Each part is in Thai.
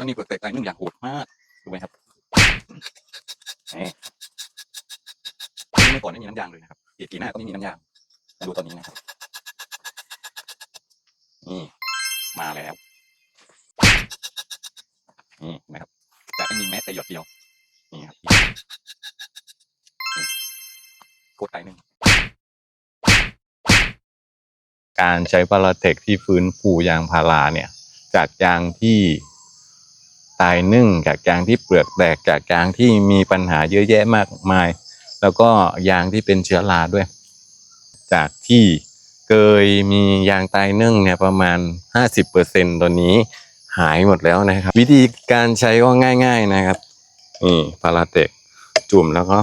ต้นนี้เปิดแตกตายนึ่งอย่างโหดมากถูกไหมครับนี่เมื่อก่อนไม่มีน้ำยางเลยนะครับอีกกี่หน้าก็ไม่มีน้ำยางมาดูตอนนี้นะครับ นี่มาแล้วนี่นะครับจะไม่มีแม้แต่หยดเดียวนี่ครับนี่โคตรตายหนึ่งการใช้พาราเทคที่ฟื้นฟูยางพาราเนี่ย จากยางที่ ตายนึ่งจากยางที่เปลือกแตกจากยางที่มีปัญหาเยอะแยะมากมาย แล้วก็ยางที่เป็นเชื้อราด้วย จากที่เคยมียางตายนึ่งเนี่ยประมาณ 50%ตอนนี้หายหมดแล้วนะครับ วิธีการใช้ก็ง่าย ๆนะครับนี่พาราเทคจุ่มแล้วก็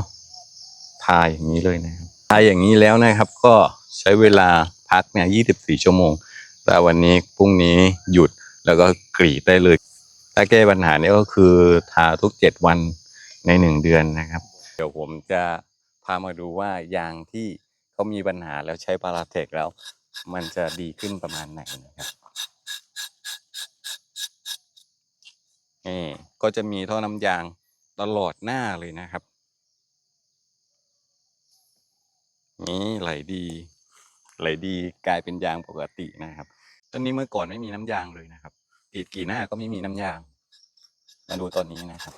ทาอย่างนี้เลยนะครับทาอย่างนี้แล้วนะครับก็ใช้เวลาพักเนี่ย 24 ชั่วโมง แต่วันนี้พรุ่งนี้หยุดแล้วก็กรีดได้เลย ถ้าแก้ปัญหานี้ก็คือทาทุก7วันใน1เดือนนะครับ เดี๋ยวผมจะพามาดูว่ายางที่เขามีปัญหาแล้วใช้พาราเทคแล้ว มันจะดีขึ้นประมาณไหนนะครับนี่ก็จะมีท่อน้ำยางตลอดหน้าเลยนะครับ นี่ไหลดีไหลดีกลายเป็นยางปกตินะครับต้นนี้เมื่อก่อนไม่มีน้ำยางเลยนะครับ กรีดกี่หน้าก็ไม่มีน้ำยาง มาดูตอนนี้นะครับ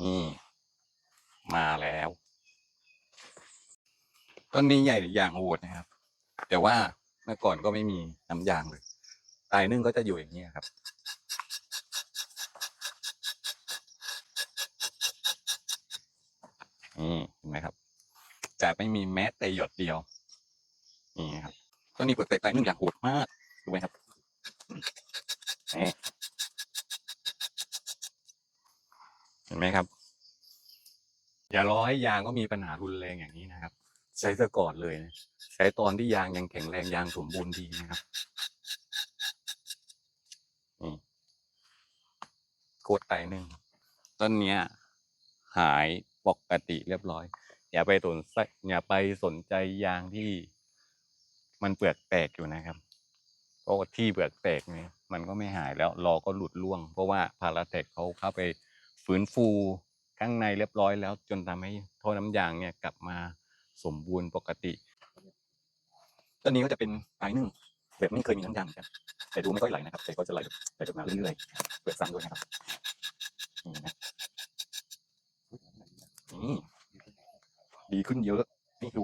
นี่ มาแล้วต้นนี้ใหญ่อย่างโหดนะครับ แต่ว่าเมื่อก่อนก็ไม่มีน้ำยางเลยตายนึ่งก็จะอยู่อย่างนี้ครับนี่เห็นไหมครับจะไม่มีแม้แต่หยดเดียว นี่ครับ ต้นนี้เปิดแตกตายนึ่งอย่างโหดมากดูไหมครับเห็นไหมครับ อย่ารอให้ยางก็มีปัญหารุนแรงอย่างนี้นะครับ ใช้ซะก่อนเลยนะใช้ตอนที่ยางยังแข็งแรงยางสมบูรณ์ดีนะครับนี่โคตรไตหนึ่งต้นเนี้ย หายปกติเรียบร้อย อย่าไปสนใจอย่าไปสนใจยางที่ มันเปลือกแตกอยู่นะครับเพราะว่าที่เปลือกแตกเนี่ยมันก็ไม่หายแล้วรอก็หลุดร่วง เพราะว่าพาราเทคเขาเข้าไปฟื้นฟูข้างในเรียบร้อยแล้ว จนทำให้ท่อน้ำยางเนี่ยกลับมาสมบูรณ์ปกติต้นนี้ก็จะเป็นตายนึ่งแบบไม่เคยมีน้ำยางเหมือนกันแต่ดูไม่ค่อยไหลนะครับ แต่ก็จะไหลไหลออกมาเรื่อยๆเปิดซ้ำด้วยนะครับนี่นะนี่ดีขึ้นเยอะนี่ดู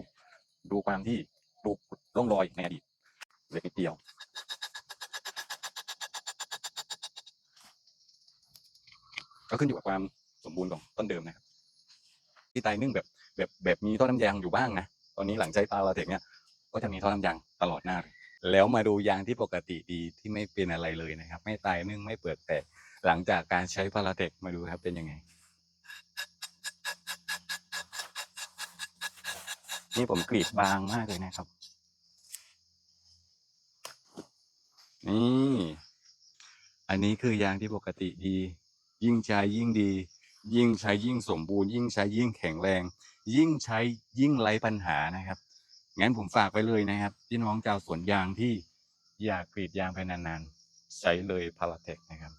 ดูความที่ ดูร่องรอยในอดีตเล็กนิดเดียว ก็ขึ้นอยู่กับความสมบูรณ์ของต้นเดิมนะครับ ที่ตายนึ่งแบบแบบแบบมีท่อน้ำยางอยู่บ้างนะตอนนี้หลังใช้ปลาลาเทคเนี่ยก็จะมีท่อน้ำยางตลอดหน้าเลยแล้วมาดูยางที่ปกติดีที่ไม่เป็นอะไรเลยนะครับ ไม่ตายนึ่งไม่เปิดแตกหลังจากการใช้พาราเทคมาดูครับเป็นยังไง นี่ผมกรีดบางมากเลยนะครับ นี่ อันนี้คือยางที่ปกติดี ยิ่งใช้ยิ่งดี ยิ่งใช้ยิ่งสมบูรณ์ ยิ่งใช้ยิ่งแข็งแรง ยิ่งใช้ยิ่งไร้ปัญหานะครับ งั้นผมฝากไว้เลยนะครับพี่น้องชาวสวนยางที่อยากกรีดยางไปนานๆใช้เลยพาราเทคนะครับ